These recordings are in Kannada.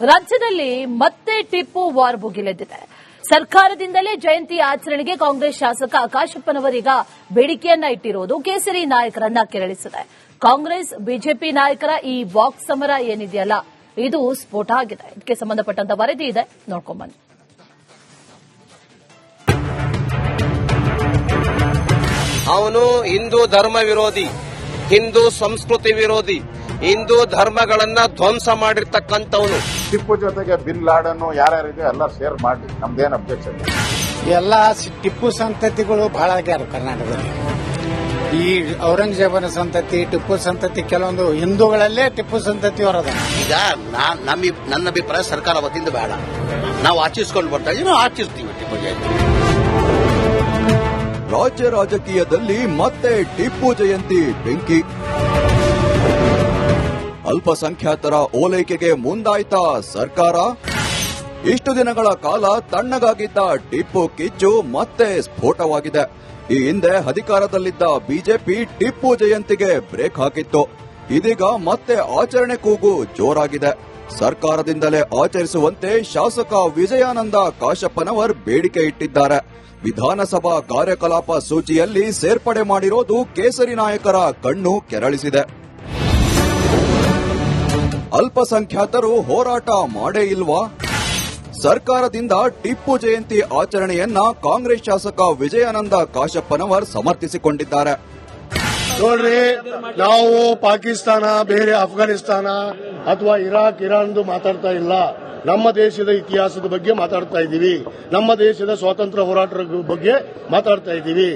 ರಾಜ್ಯದಲ್ಲಿ ಮತ್ತೆ ಟಿಪ್ಪು ವಾರ್ ಭುಗಿಲೆದ್ದಿದೆ. ಸರ್ಕಾರದಿಂದಲೇ ಜಯಂತಿ ಆಚರಣೆಗೆ ಕಾಂಗ್ರೆಸ್ ಶಾಸಕ ಆಕಾಶಪ್ಪನವರೀಗ ಬೇಡಿಕೆಯನ್ನ ಇಟ್ಟಿರುವುದು ಕೇಸರಿ ನಾಯಕರನ್ನ ಕೆರಳಿಸಿದೆ. ಕಾಂಗ್ರೆಸ್, ಬಿಜೆಪಿ ನಾಯಕರ ಈ ವಾಕ್ ಸಮರ ಏನಿದೆಯಲ್ಲ, ಇದು ಸ್ಫೋಟ ಆಗಿದೆ. ಇದಕ್ಕೆ ಸಂಬಂಧಪಟ್ಟಂತ ವರದಿ ಇದೆ. ನೋಡ್ಕೊಂಬನ್ನಿ ಅವನು ಹಿಂದೂ ಧರ್ಮ ವಿರೋಧಿ, ಹಿಂದೂ ಸಂಸ್ಕೃತಿ ವಿರೋಧಿ ಹಿಂದೂ ಧರ್ಮಗಳನ್ನ ಧ್ವಂಸ ಮಾಡಿರ್ತಕ್ಕಂಥವನು. ಟಿಪ್ಪು ಜೊತೆಗೆ ಬಿನ್ ಲಾಡನ್ನು ಯಾರ್ಯಾರಿದೆ ಎಲ್ಲ ಶೇರ್ ಮಾಡಿ ನಮ್ದೇನು ಅಬ್ಜೆಕ್ಷನ್ ಎಲ್ಲ ಸಿ- ಟಿಪ್ಪು ಸಂತತಿಗಳು ಬಹಳ ಆಗ್ಯಾರ ಕರ್ನಾಟಕದಲ್ಲಿ. ಈ ಔರಂಗಜೇಬನ ಸಂತತಿ ಟಿಪ್ಪು ಸಂತತಿ ಕೆಲವೊಂದು ಹಿಂದೂಗಳಲ್ಲೇ ಟಿಪ್ಪು ಸಂತತಿ ಸಂತತಿಯವರದ ಈಗ ನಾ- ನಮ್ಮ ನನ್ನ ಅಭಿಪ್ರಾಯ ಸರ್ಕಾರ ವತಿಯಿಂದ ಬೇಡ. ನಾವು ಆಚರಿಸ್ಕೊಂಡು ಬರ್ತಾ ಇದೀವಿ ಆಚರಿಸ್ತೀವಿ ಟಿಪ್ಪು ಜಯಂತಿ. ರಾಜ್ಯ ರಾಜಕೀಯದಲ್ಲಿ ಮತ್ತೆ ಟಿಪ್ಪು ಜಯಂತಿ ಬೆಂಕಿ. ಅಲ್ಪಸಂಖ್ಯಾತರ ಓಲೈಕೆಗೆ ಮುಂದಾಯ್ತ ಸರ್ಕಾರ? ಇಷ್ಟು ದಿನಗಳ ಕಾಲ ತಣ್ಣಗಾಗಿದ್ದ ಟಿಪ್ಪು ಕಿಚ್ಚು ಮತ್ತೆ ಸ್ಫೋಟವಾಗಿದೆ. ಈ ಹಿಂದೆ ಅಧಿಕಾರದಲ್ಲಿದ್ದ ಬಿಜೆಪಿ ಟಿಪ್ಪು ಜಯಂತಿಗೆ ಬ್ರೇಕ್ ಹಾಕಿತ್ತು. ಇದೀಗ ಮತ್ತೆ ಆಚರಣೆ ಕೂಗು ಜೋರಾಗಿದೆ. ಸರ್ಕಾರದಿಂದಲೇ ಆಚರಿಸುವಂತೆ ಶಾಸಕ ವಿಜಯಾನಂದ ಕಾಶಪ್ಪನವರ್ ಬೇಡಿಕೆ ಇಟ್ಟಿದ್ದಾರೆ. ವಿಧಾನಸಭಾ ಕಾರ್ಯಕಲಾಪ ಸೂಚಿಯಲ್ಲಿ ಸೇರ್ಪಡೆ ಮಾಡಿರೋದು ಕೇಸರಿ ನಾಯಕರ ಕಣ್ಣು ಕೆರಳಿಸಿದೆ. ಅಲ್ಪಸಂಖ್ಯಾತರು ಹೋರಾಟ ಮಾಡೇ ಇಲ್ವಾ? ಸರ್ಕಾರದಿಂದ ಟಿಪ್ಪು ಜಯಂತಿ ಆಚರಣೆಯನ್ನ ಕಾಂಗ್ರೆಸ್ ಶಾಸಕ ವಿಜಯಾನಂದ ಕಾಶಪ್ಪನವರ್ ಸಮರ್ಥಿಸಿಕೊಂಡಿದ್ದಾರೆ. ನೋಡ್ರಿ, ನಾವು ಪಾಕಿಸ್ತಾನ, ಬೇರೆ ಅಫ್ಘಾನಿಸ್ತಾನ ಅಥವಾ ಇರಾಕ್, ಇರಾನ್ದು ಮಾತಾಡ್ತಾ ಇಲ್ಲ. ನಮ್ಮ ದೇಶದ ಇತಿಹಾಸದ ಬಗ್ಗೆ ಮಾತಾಡ್ತಾ ಇದ್ದೀವಿ. ನಮ್ಮ ದೇಶದ ಸ್ವಾತಂತ್ರ್ಯ ಹೋರಾಟದ ಬಗ್ಗೆ ಮಾತಾಡ್ತಾ ಇದ್ದೀವಿ.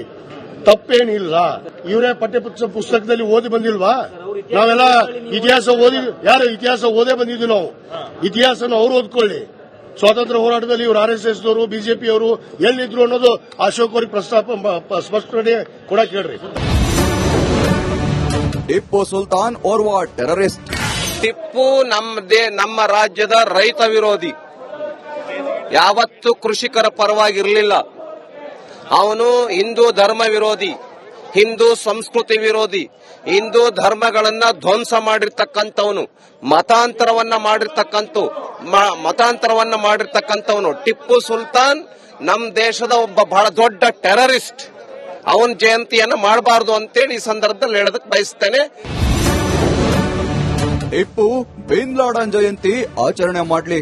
ತಪ್ಪೇನಿಲ್ಲ. ಇವರೇ ಪಠ್ಯ ಪುಸ್ತಕದಲ್ಲಿ ಓದಿ ಬಂದಿಲ್ವಾ? ನಾವೆಲ್ಲ ಇತಿಹಾಸ ಓದಿ ಯಾರು ಇತಿಹಾಸ ಓದೇ ಬಂದಿದ್ವಿ ನಾವು? ಇತಿಹಾಸನ ಅವ್ರು ಓದ್ಕೊಳ್ಳಿ. ಸ್ವಾತಂತ್ರ್ಯ ಹೋರಾಟದಲ್ಲಿ ಇವರು ಆರ್ ಎಸ್ ಎಸ್ ಅವರು ಬಿಜೆಪಿ ಅವರು ಎಲ್ಲಿದ್ರು ಅನ್ನೋದು ಅಶೋಕ್ ಅವರಿಗೆ ಪ್ರಸ್ತಾಪ ಸ್ಪಷ್ಟನೆ ಕೂಡ ಕೇಳ್ರಿ ಟಿಪ್ಪು ಸುಲ್ತಾನ್ ಓರ್ವ ಟೆರರಿಸ್ಟ್. ಟಿಪ್ಪು ನಮ್ಮ ದೇ- ನಮ್ಮ ರಾಜ್ಯದ ರೈತ ವಿರೋಧಿ. ಯಾವತ್ತು ಕೃಷಿಕರ ಪರವಾಗಿರಲಿಲ್ಲ. ಅವನು ಹಿಂದೂ ಧರ್ಮ ವಿರೋಧಿ, ಹಿಂದೂ ಸಂಸ್ಕೃತಿ ವಿರೋಧಿ, ಹಿಂದೂ ಧರ್ಮಗಳನ್ನ ಧ್ವಂಸ ಮಾಡಿರ್ತಕ್ಕಂಥವನು, ಮತಾಂತರವನ್ನ ಮಾಡಿರ್ತಕ್ಕಂಥ, ಮ- ಮತಾಂತರವನ್ನ ಮಾಡಿರ್ತಕ್ಕಂಥವನು. ಟಿಪ್ಪು ಸುಲ್ತಾನ್ ನಮ್ಮ ದೇಶದ ಒಬ್ಬ ಬಹಳ ದೊಡ್ಡ ಟೆರರಿಸ್ಟ್. ಅವನ ಜಯಂತಿಯನ್ನ ಮಾಡಬಾರದು ಅಂತೇಳಿ ಈ ಸಂದರ್ಭದಲ್ಲಿ ಹೇಳೋದಕ್ಕೆ ಬಯಸ್ತೇನೆ. ಟಿಪ್ಪು ಬಿನ್ ಲಾಡನ್ ಜಯಂತಿ ಆಚರಣೆ ಮಾಡ್ಲಿ.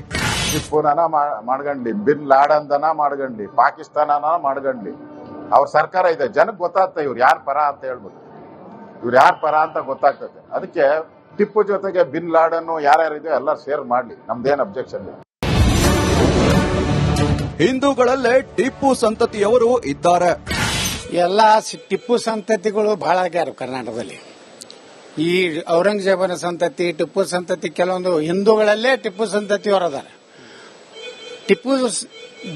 ಟಿಪ್ಪುನನ ಮಾ- ಮಾಡ್ಗಂಡ್ಲಿ ಬಿನ್ ಲಾಡನ್ದನ ಮಾಡ್ಗಂಡ್ಲಿ ಪಾಕಿಸ್ತಾನನ ಮಾಡ್ಕೊಂಡ್ಲಿ ಅವ್ರ ಸರ್ಕಾರ ಇದೆ. ಜನಕ್ಕೆ ಗೊತ್ತಾಗ್ತದೆ ಇವ್ರು ಯಾರ್ ಪರ ಅಂತ ಹೇಳ್ಬೋದು ಇವ್ರು ಯಾರ್ ಪರ ಅಂತ ಗೊತ್ತಾಗ್ತದೆ. ಅದಕ್ಕೆ ಟಿಪ್ಪು ಜೊತೆಗೆ ಬಿನ್ ಲಾಡನ್ನು ಯಾರ್ಯಾರಿದೆ ಎಲ್ಲ ಶೇರ್ ಮಾಡ್ಲಿ. ನಮ್ದೇನ್ ಅಬ್ಜೆಕ್ಷನ್ ಇಲ್ಲ. ಹಿಂದೂಗಳಲ್ಲೇ ಟಿಪ್ಪು ಸಂತತಿಯವರು ಇದ್ದಾರೆ. ಎಲ್ಲ ಸಿ- ಟಿಪ್ಪು ಸಂತತಿಗಳು ಬಹಳ ಆಗ್ಯಾರ ಕರ್ನಾಟಕದಲ್ಲಿ. ಈ ಔರಂಗಜೇಬನ ಸಂತತಿ ಟಿಪ್ಪು ಸಂತತಿ ಕೆಲವೊಂದು ಹಿಂದೂಗಳಲ್ಲೇ ಟಿಪ್ಪು ಸಂತತಿಯವರದ ಟಿಪ್ಪು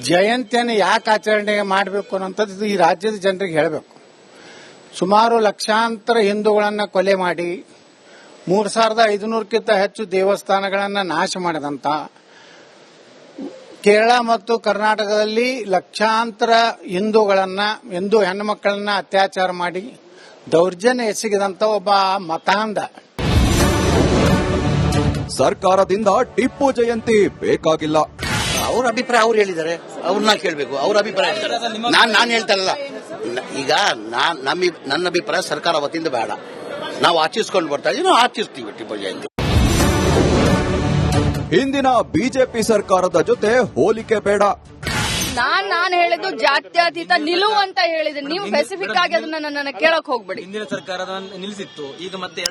ಜಯಂತಿಯನ್ನು ಯಾಕೆ ಆಚರಣೆ ಮಾಡಬೇಕು ಅನ್ನೋಂಥದ್ದು ಈ ರಾಜ್ಯದ ಜನರಿಗೆ ಹೇಳಬೇಕು. ಸುಮಾರು ಲಕ್ಷಾಂತರ ಹಿಂದೂಗಳನ್ನು ಕೊಲೆ ಮಾಡಿ, ಮೂರು ಸಾವಿರದ ಐದುನೂರಕ್ಕಿಂತ ಹೆಚ್ಚು ದೇವಸ್ಥಾನಗಳನ್ನು ನಾಶ ಮಾಡಿದಂತ, ಕೇರಳ ಮತ್ತು ಕರ್ನಾಟಕದಲ್ಲಿ ಲಕ್ಷಾಂತರ ಹಿಂದೂಗಳನ್ನು, ಹಿಂದೂ ಹೆಣ್ಣು ಮಕ್ಕಳನ್ನ ಅತ್ಯಾಚಾರ ಮಾಡಿ ದೌರ್ಜನ್ಯ ಎಸಗಿದಂತ ಒಬ್ಬ ಮತಾಂಧ. ಸರ್ಕಾರದಿಂದ ಟಿಪ್ಪು ಜಯಂತಿ ಬೇಕಾಗಿಲ್ಲ. ಅವ್ರ ಅಭಿಪ್ರಾಯ ಅವ್ರು ಹೇಳಿದ್ದಾರೆ. ಅವ್ರನ್ನ ಕೇಳಬೇಕು. ಅವ್ರ ಅಭಿಪ್ರಾಯ ನಾನು ನಾನು ಹೇಳ್ತಾರಲ್ಲ ಈಗ ನಾನ್ ನಮ್ಮ ನನ್ನ ಅಭಿಪ್ರಾಯ ಸರ್ಕಾರ ವತಿಯಿಂದ ಬೇಡ. ನಾವು ಆಚರಿಸ್ಕೊಂಡು ಬರ್ತಾ ಇದೀವಿ ನಾವು ಆಚರಿಸ್ತೀವಿ ಟಿಪ್ಪು ಜಯಂತಿ. ಹಿಂದಿನ ಬಿಜೆಪಿ ಸರ್ಕಾರದ ಜೊತೆ ಹೋಲಿಕೆ ಬೇಡ. ನಾನ್ ನಾನು ಹೇಳಿದ್ದು ಜಾತ್ಯತೀತ ನಿಲುವು ಅಂತ ಹೇಳಿದ್ರೆ ನೀವು ಸ್ಪೆಸಿಫಿಕ್ ಆಗಿ ಅದನ್ನ ನನ್ನ ಕೇಳಕ್ ಹೋಗ್ಬೇಡಿ. ಹಿಂದಿನ ಸರ್ಕಾರದ ನಿಲ್ಲಿಸಿತ್ತು. ಈಗ ಮತ್ತೆ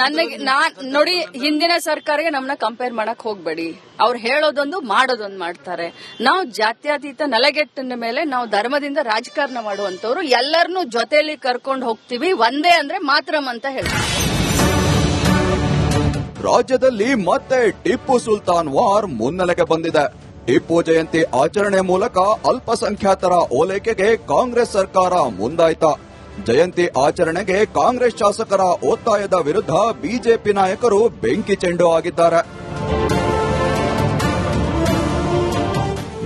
ನನಗೆ ನಾನ್ ನೋಡಿ ಹಿಂದಿನ ಸರ್ಕಾರಕ್ಕೆ ನಮ್ಮನ್ನ ಕಂಪೇರ್ ಮಾಡಕ್ ಹೋಗ್ಬೇಡಿ. ಅವ್ರು ಹೇಳೋದೊಂದು ಮಾಡೋದೊಂದು ಮಾಡ್ತಾರೆ. ನಾವು ಜಾತ್ಯತೀತ ನೆಲಗೆಟ್ಟಿನ ಮೇಲೆ ನಾವು ಧರ್ಮದಿಂದ ರಾಜಕಾರಣ ಮಾಡುವಂತವ್ರು ಎಲ್ಲರನ್ನೂ ಜೊತೆಯಲ್ಲಿ ಕರ್ಕೊಂಡು ಹೋಗ್ತೀವಿ. ಒಂದೇ ಅಂದ್ರೆ ಮಾತ್ರಂ ಅಂತ ಹೇಳ್ತಾರೆ ರಾಜ್ಯದಲ್ಲಿ ಮತ್ತೆ ಟಿಪ್ಪು ಸುಲ್ತಾನ್ ವಾರ್ ಮುನ್ನೆಲೆಗೆ ಬಂದಿದೆ. ಟಿಪ್ಪು ಜಯಂತಿ ಆಚರಣೆ ಮೂಲಕ ಅಲ್ಪಸಂಖ್ಯಾತರ ಓಲೈಕೆಗೆ ಕಾಂಗ್ರೆಸ್ ಸರ್ಕಾರ ಮುಂದಾಯ್ತ. ಜಯಂತಿ ಆಚರಣೆಗೆ ಕಾಂಗ್ರೆಸ್ ಶಾಸಕರ ಒತ್ತಾಯದ ವಿರುದ್ಧ ಬಿಜೆಪಿ ನಾಯಕರು ಬೆಂಕಿ ಚೆಂಡು ಆಗಿದ್ದಾರೆ.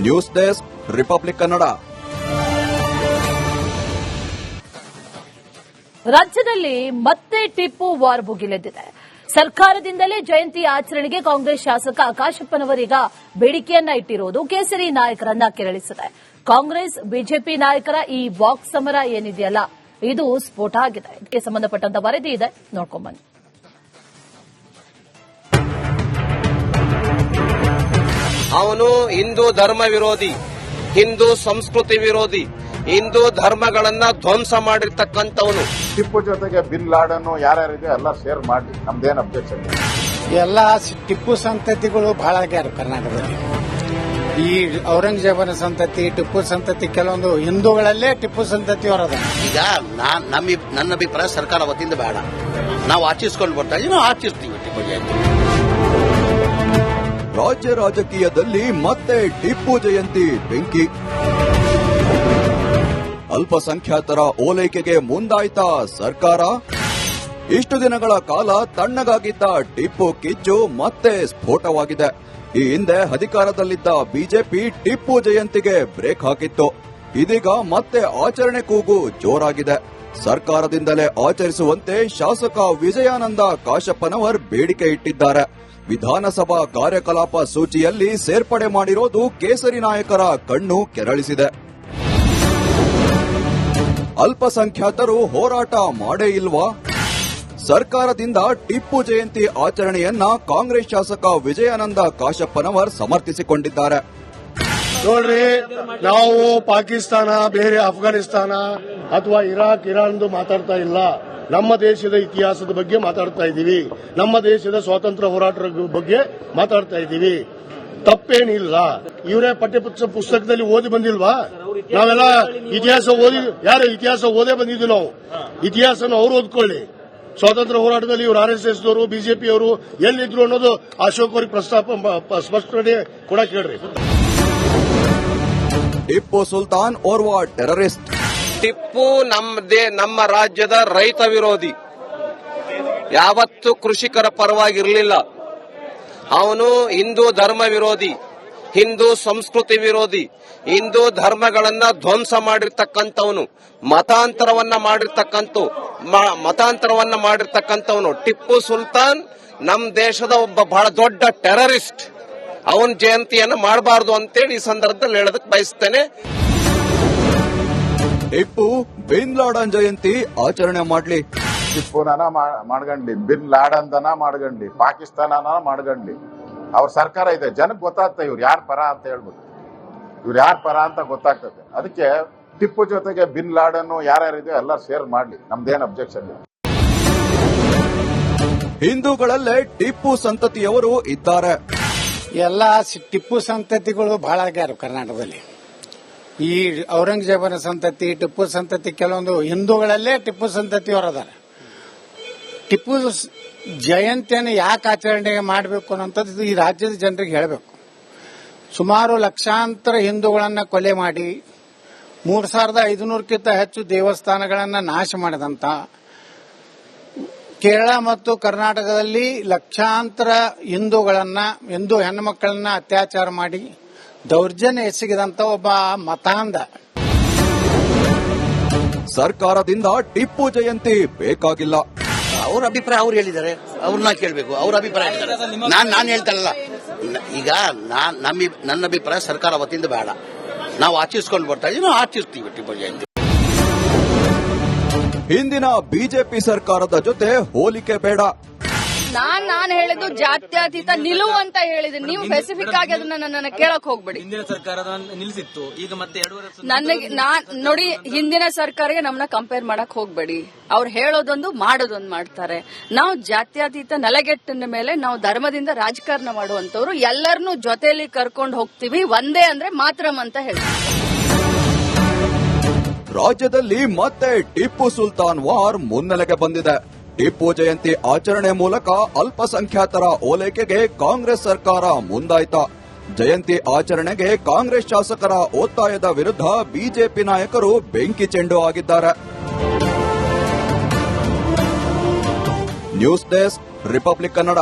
News desk republic Kannada. ರಾಜ್ಯದಲ್ಲಿ ಮತ್ತೆ ಟಿಪ್ಪು ವಾರ್ ಭುಗಿಲೆದ್ದಿದೆ. ಸರ್ಕಾರದಿಂದಲೇ ಜಯಂತಿ ಆಚರಣೆಗೆ ಕಾಂಗ್ರೆಸ್ ಶಾಸಕ ಆಕಾಶಪ್ಪನವರೀಗ ಬೇಡಿಕೆಯನ್ನ ಇಟ್ಟಿರೋದು ಕೇಸರಿ ನಾಯಕರನ್ನ ಕೆರಳಿಸಿದೆ. ಕಾಂಗ್ರೆಸ್, ಬಿಜೆಪಿ ನಾಯಕರ ಈ ವಾಕ್ ಸಮರ ಏನಿದೆಯಲ್ಲ, ಇದು ಸ್ಫೋಟ ಆಗಿದೆ. ಇದಕ್ಕೆ ಸಂಬಂಧಪಟ್ಟಂತ ವರದಿ ಇದೆ. ನೋಡ್ಕೊಂಬನ್ನಿ ಅವನು ಹಿಂದೂ ಧರ್ಮ ವಿರೋಧಿ, ಹಿಂದೂ ಸಂಸ್ಕೃತಿ ವಿರೋಧಿ ಹಿಂದೂ ಧರ್ಮಗಳನ್ನ ಧ್ವಂಸ ಮಾಡಿರ್ತಕ್ಕಂಥವನು. ಟಿಪ್ಪು ಜೊತೆಗೆ ಬಿನ್ ಲಾಡನ್ ಯಾರ್ಯಾರಿದೆ ಎಲ್ಲ ಶೇರ್ ಮಾಡಿ ನಮ್ದೇನ್ ಅಬ್ಜೆಕ್ಷನ್ ಎಲ್ಲ ಟಿಪ್ಪು ಸಂತತಿಗಳು ಬಹಳ ಆಗ್ಯಾರ ಕರ್ನಾಟಕದಲ್ಲಿ. ಈ ಔರಂಗಜೇಬನ ಸಂತತಿ ಟಿಪ್ಪು ಸಂತತಿ ಕೆಲವೊಂದು ಹಿಂದೂಗಳಲ್ಲೇ ಟಿಪ್ಪು ಸಂತತಿ ಹೊರದ ಈಗ ನಾನ್ ನಮ್ಮ ನನ್ನ ಅಭಿಪ್ರಾಯ ಸರ್ಕಾರ ವತಿಯಿಂದ ಬೇಡ. ನಾವು ಆಚರಿಸ್ಕೊಂಡು ಬರ್ತಾ ಇದೀವಿ ನಾವು ಆಚರಿಸ್ತೀವಿ ಟಿಪ್ಪು ಜಯಂತಿ. ರಾಜ್ಯ ರಾಜಕೀಯದಲ್ಲಿ ಮತ್ತೆ ಟಿಪ್ಪು ಜಯಂತಿ ಬೆಂಕಿ. ಅಲ್ಪಸಂಖ್ಯಾತರ ಓಲೈಕೆಗೆ ಮುಂದಾಯ್ತಾ ಸರ್ಕಾರ? ಇಷ್ಟು ದಿನಗಳ ಕಾಲ ತಣ್ಣಗಾಗಿದ್ದ ಟಿಪ್ಪು ಕಿಚ್ಚು ಮತ್ತೆ ಸ್ಫೋಟವಾಗಿದೆ. ಈ ಹಿಂದೆ ಅಧಿಕಾರದಲ್ಲಿದ್ದ ಬಿಜೆಪಿ ಟಿಪ್ಪು ಜಯಂತಿಗೆ ಬ್ರೇಕ್ ಹಾಕಿತ್ತು. ಇದೀಗ ಮತ್ತೆ ಆಚರಣೆ ಕೂಗು ಜೋರಾಗಿದೆ. ಸರ್ಕಾರದಿಂದಲೇ ಆಚರಿಸುವಂತೆ ಶಾಸಕ ವಿಜಯಾನಂದ ಕಾಶಪ್ಪನವರ್ ಬೇಡಿಕೆ ಇಟ್ಟಿದ್ದಾರೆ. ವಿಧಾನಸಭಾ ಕಾರ್ಯಕಲಾಪ ಸೂಚಿಯಲ್ಲಿ ಸೇರ್ಪಡೆ ಮಾಡಿರೋದು ಕೇಸರಿ ನಾಯಕರ ಕಣ್ಣು ಕೆರಳಿಸಿದೆ. ಅಲ್ಪಸಂಖ್ಯಾತರು ಹೋರಾಟ ಮಾಡೇ ಇಲ್ವಾ? ಸರ್ಕಾರದಿಂದ ಟಿಪ್ಪು ಜಯಂತಿ ಆಚರಣೆಯನ್ನ ಕಾಂಗ್ರೆಸ್ ಶಾಸಕ ವಿಜಯಾನಂದ ಕಾಶಪ್ಪನವರ್ ಸಮರ್ಥಿಸಿಕೊಂಡಿದ್ದಾರೆ. ನೋಡ್ರಿ, ನಾವು ಪಾಕಿಸ್ತಾನ, ಬೇರೆ ಅಫ್ಘಾನಿಸ್ತಾನ ಅಥವಾ ಇರಾಕ್, ಇರಾನ್ದು ಮಾತಾಡ್ತಾ ಇಲ್ಲ. ನಮ್ಮ ದೇಶದ ಇತಿಹಾಸದ ಬಗ್ಗೆ ಮಾತಾಡ್ತಾ ಇದ್ದೀವಿ. ನಮ್ಮ ದೇಶದ ಸ್ವಾತಂತ್ರ್ಯ ಹೋರಾಟದ ಬಗ್ಗೆ ಮಾತಾಡ್ತಾ ಇದ್ದೀವಿ. ತಪ್ಪೇನಿಲ್ಲ. ಇವರೇ ಪಠ್ಯ ಪುಸ್ತಕದಲ್ಲಿ ಓದಿ ಬಂದಿಲ್ವಾ? ನಾವೆಲ್ಲ ಇತಿಹಾಸ ಓದಿ ಯಾರು ಇತಿಹಾಸ ಓದೇ ಬಂದಿದ್ವಿ ನಾವು ಇತಿಹಾಸನ ಅವರು ಓದ್ಕೊಳ್ಳಿ. ಸ್ವಾತಂತ್ರ್ಯ ಹೋರಾಟದಲ್ಲಿ ಇವರು ಆರ್ ಎಸ್ ಬಿಜೆಪಿ ಅವರು ಬಿಜೆಪಿಯವರು ಎಲ್ಲಿದ್ರು ಅನ್ನೋದು ಅಶೋಕ್ ಅವ್ರಿಗೆ ಪ್ರಸ್ತಾಪ ಪ- ಸ್ಪಷ್ಟನೆ ಕೂಡ ಕೇಳ್ರಿ. ಟಿಪ್ಪು ಸುಲ್ತಾನ್ ಓರ್ವ ಟೆರರಿಸ್ಟ್. ಟಿಪ್ಪು ನಮ್ಮ ದೇ ನಮ್ಮ ರಾಜ್ಯದ ರೈತ ವಿರೋಧಿ. ಯಾವತ್ತು ಕೃಷಿಕರ ಪರವಾಗಿರಲಿಲ್ಲ. ಅವನು ಹಿಂದೂ ಧರ್ಮ ವಿರೋಧಿ, ಹಿಂದೂ ಸಂಸ್ಕೃತಿ ವಿರೋಧಿ, ಹಿಂದೂ ಧರ್ಮಗಳನ್ನ ಧ್ವಂಸ ಮಾಡಿರ್ತಕ್ಕಂಥವನು, ಮತಾಂತರವನ್ನ ಮಾಡಿರ್ತಕ್ಕಂಥ ಮತಾಂತರವನ್ನ ಮಾಡಿರ್ತಕ್ಕಂಥವನು. ಟಿಪ್ಪು ಸುಲ್ತಾನ್ ನಮ್ಮ ದೇಶದ ಒಬ್ಬ ಬಹಳ ದೊಡ್ಡ ಟೆರರಿಸ್ಟ್. ಅವನ ಜಯಂತಿಯನ್ನು ಮಾಡಬಾರದು ಅಂತೇಳಿ ಈ ಸಂದರ್ಭದಲ್ಲಿ ಹೇಳೋದಕ್ಕೆ ಬಯಸ್ತೇನೆ. ಟಿಪ್ಪು ಬಿನ್ ಲಾಡನ್ ಜಯಂತಿ ಆಚರಣೆ ಮಾಡ್ಲಿ. ಟಿಪ್ಪುನನ ಮಾ- ಮಾಡ್ಗಂಡ್ಲಿ ಬಿನ್ ಲಾಡನ್ದನ ಮಾಡ್ಗಂಡ್ಲಿ ಪಾಕಿಸ್ತಾನನ ಮಾಡ್ಗಂಡ್ಲಿ ಅವ್ರ ಸರ್ಕಾರ ಇದೆ. ಜನಕ್ಕೆ ಗೊತ್ತಾಗ್ತದೆ ಇವ್ರು ಯಾರ್ ಪರ ಅಂತ ಹೇಳ್ಬಿಟ್ಟು. ಇವ್ರು ಯಾರ್ ಪರ ಅಂತ ಗೊತ್ತಾಗ್ತದೆ. ಅದಕ್ಕೆ ಟಿಪ್ಪು ಜೊತೆಗೆ ಬಿನ್ ಲಾಡನ್ ಯಾರ್ಯಾರಿದೆಯೋ ಎಲ್ಲ ಶೇರ್ ಮಾಡ್ಲಿ. ನಮ್ದೇನ್ ಅಬ್ಜೆಕ್ಷನ್ ಇಲ್ಲ. ಹಿಂದೂಗಳಲ್ಲೇ ಟಿಪ್ಪು ಸಂತತಿಯವರು ಇದ್ದಾರೆ. ಎಲ್ಲ ಸಿ- ಟಿಪ್ಪು ಸಂತತಿಗಳು ಬಹಳ ಆಗ್ಯಾರ ಕರ್ನಾಟಕದಲ್ಲಿ. ಈ ಔರಂಗಜೇಬನ ಸಂತತಿ ಟಿಪ್ಪು ಸಂತತಿ ಕೆಲವೊಂದು ಹಿಂದೂಗಳಲ್ಲೇ ಟಿಪ್ಪು ಸಂತತಿಯವರದಾರ ಟಿಪ್ಪು ಜಯಂತಿಯನ್ನು ಯಾಕೆ ಆಚರಣೆ ಮಾಡಬೇಕು ಅನ್ನೋಂಥದ್ದು ಈ ರಾಜ್ಯದ ಜನರಿಗೆ ಹೇಳಬೇಕು. ಸುಮಾರು ಲಕ್ಷಾಂತರ ಹಿಂದೂಗಳನ್ನು ಕೊಲೆ ಮಾಡಿ, ಮೂರು ಸಾವಿರದ ಐದುನೂರಕ್ಕಿಂತ ಹೆಚ್ಚು ದೇವಸ್ಥಾನಗಳನ್ನು ನಾಶ ಮಾಡಿದಂತ, ಕೇರಳ ಮತ್ತು ಕರ್ನಾಟಕದಲ್ಲಿ ಲಕ್ಷಾಂತರ ಹಿಂದೂಗಳನ್ನ, ಹಿಂದೂ ಹೆಣ್ಣುಮಕ್ಕಳನ್ನ ಅತ್ಯಾಚಾರ ಮಾಡಿ ದೌರ್ಜನ್ಯ ಎಸಗಿದಂತ ಒಬ್ಬ ಮತಾಂಧ. ಸರ್ಕಾರದಿಂದ ಟಿಪ್ಪು ಜಯಂತಿ ಬೇಕಾಗಿಲ್ಲ. ಅವ್ರ ಅಭಿಪ್ರಾಯ ಅವ್ರು ಹೇಳಿದ್ದಾರೆ ಅವ್ರನ್ನ ಕೇಳಬೇಕು ಅವ್ರ ಅಭಿಪ್ರಾಯ ಹೇಳಿದ್ದಾರೆ. ನಾನು ನಾನು ಹೇಳ್ತಾರಲ್ಲ ಈಗ ನಾನ್ ನಮ್ಮ ನನ್ನ ಅಭಿಪ್ರಾಯ ಸರ್ಕಾರ ವತಿಯಿಂದ ಬೇಡ. ನಾವು ಆಚರಿಸ್ಕೊಂಡು ಬರ್ತಾ ಇದೀವಿ ನಾವು ಆಚರಿಸ್ತೀವಿ ಟಿಪ್ಪು ಜಯಂತಿ. ಹಿಂದಿನ ಬಿಜೆಪಿ ಸರ್ಕಾರದ ಜೊತೆ ಹೋಲಿಕೆ ಬೇಡ. ನಾನ್ ನಾನ್ ಹೇಳಿದ್ದು ಜಾತ್ಯತೀತ ನಿಲುವು ಅಂತ ಹೇಳಿದ್ದೀನಿ. ನೀವು ಸ್ಪೆಸಿಫಿಕ್ ಆಗಿ ಅದನ್ನ ನನ್ನ ಕೇಳಕ್ ಹೋಗ್ಬೇಡಿ. ಹಿಂದಿನ ಸರ್ಕಾರ ನಿಲ್ಲಿಸಿತ್ತು. ಈಗ ಮತ್ತೆ ನನಗೆ ನಾನ್ ನೋಡಿ ಹಿಂದಿನ ಸರ್ಕಾರಕ್ಕೆ ನಮ್ಮನ್ನ ಕಂಪೇರ್ ಮಾಡಕ್ ಹೋಗ್ಬೇಡಿ. ಅವ್ರು ಹೇಳೋದೊಂದು ಮಾಡೋದೊಂದು ಮಾಡ್ತಾರೆ. ನಾವು ಜಾತ್ಯತೀತ ನೆಲೆಗೆಟ್ಟಿನ ಮೇಲೆ ನಾವು ಧರ್ಮದಿಂದ ರಾಜಕಾರಣ ಮಾಡುವಂತವ್ರು ಎಲ್ಲರನ್ನೂ ಜೊತೆಯಲ್ಲಿ ಕರ್ಕೊಂಡು ಹೋಗ್ತೀವಿ. ಒಂದೇ ಅಂದ್ರೆ ಮಾತ್ರಂ ಅಂತ ಹೇಳ್ತೀವಿ ರಾಜ್ಯದಲ್ಲಿ ಮತ್ತೆ ಟಿಪ್ಪು ಸುಲ್ತಾನ್ ವಾರ್ ಮುನ್ನೆಲೆಗೆ ಬಂದಿದೆ. ಟಿಪ್ಪು ಜಯಂತಿ ಆಚರಣೆ ಮೂಲಕ ಅಲ್ಪಸಂಖ್ಯಾತರ ಓಲೈಕೆಗೆ ಕಾಂಗ್ರೆಸ್ ಸರ್ಕಾರ ಮುಂದಾಯ್ತ. ಜಯಂತಿ ಆಚರಣೆಗೆ ಕಾಂಗ್ರೆಸ್ ಶಾಸಕರ ಒತ್ತಾಯದ ವಿರುದ್ಧ ಬಿಜೆಪಿ ನಾಯಕರು ಬೆಂಕಿ ಚೆಂಡು ಆಗಿದ್ದಾರೆ. News desk, republic Kannada.